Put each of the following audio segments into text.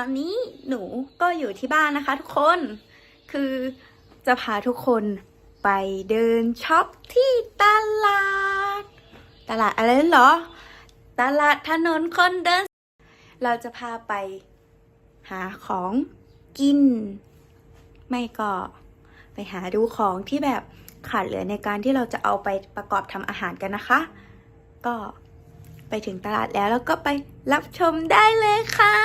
อนนี้หนูก็อยู่ที่บ้านนะคะทุกคน คือจะพาทุกคนไปเดินช็อปที่ตลาด ตลาดอะไรเหรอ ตลาดถนนคนเดิน เราจะพาไปหาของกิน ไม่ก็ไปหาดูของที่แบบขาดเหลือในการที่เราจะเอาไปประกอบทำอาหารกันนะคะ ก็ไปถึงตลาดแล้วแล้วก็ไปรับชมได้เลยค่ะ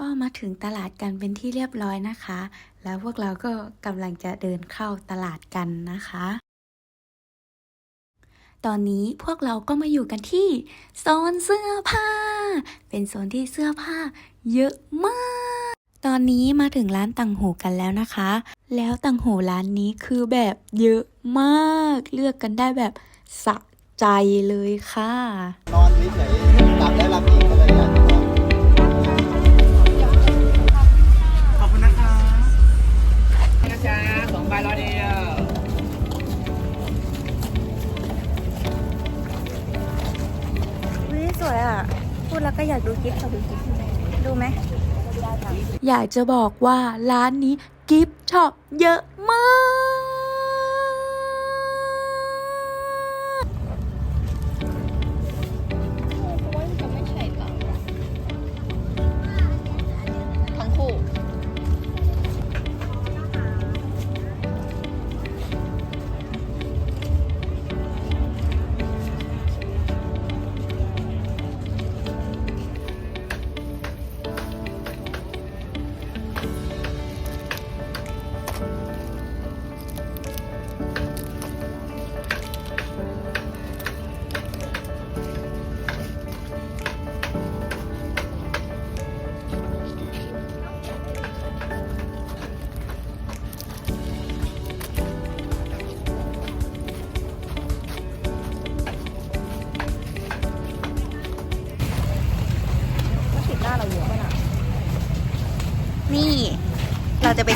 ก็มาถึงตลาดกันเป็นที่เรียบร้อยนะคะ แล้วพวกเราก็กำลังจะเดินเข้าตลาดกันนะคะ ตอนนี้พวกเราก็มาอยู่กันที่โซนเสื้อผ้า เป็นโซนที่เสื้อผ้าเยอะมาก ตอนนี้มาถึงร้านตังหูกันแล้วนะคะ แล้วตังหูร้านนี้คือแบบเยอะมาก เลือกกันได้แบบสะใจเลยค่ะ นอนเฉยๆหลับได้หลับอีกอะไรอย่างเงี้ย ดแล้วก็อยากดูคลิปค่ะดูคลิปดูไหมอยากจะบอกว่าร้านนี้กิฟต์ช็อปเยอะมาก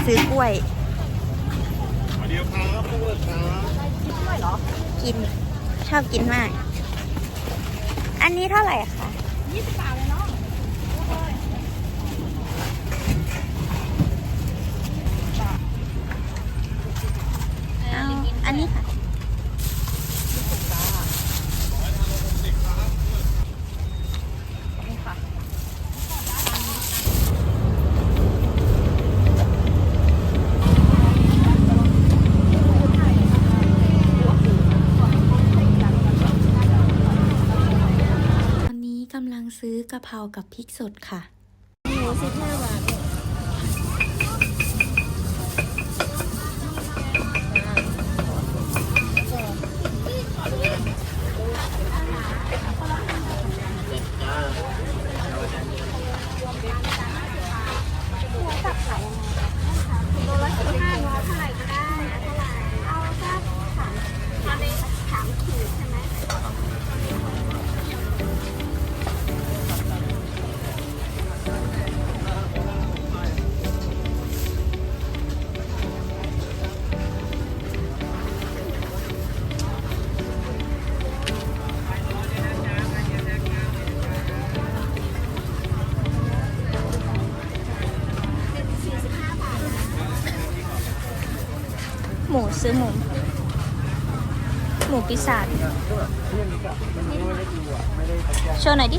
ซื้อกล้วยเดี๋ยวครับกล้วยครับกิน ชอบกินมาก อันนี้เท่าไหร่คะยี่สิบบาทเลยเนาะ กำลังซื้อกะเพรากับพริกสดค่ะห มูซื้อหมู หมูปีศาจโชว์หน่อยดิ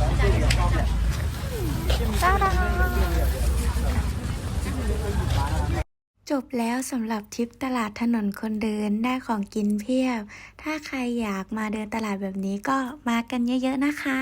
ตาดาจบแล้วสำหรับทริปตลาดถนนคนเดินได้ของกินเพียบ ถ้าใครอยากมาเดินตลาดแบบนี้ก็มากันเยอะๆนะคะ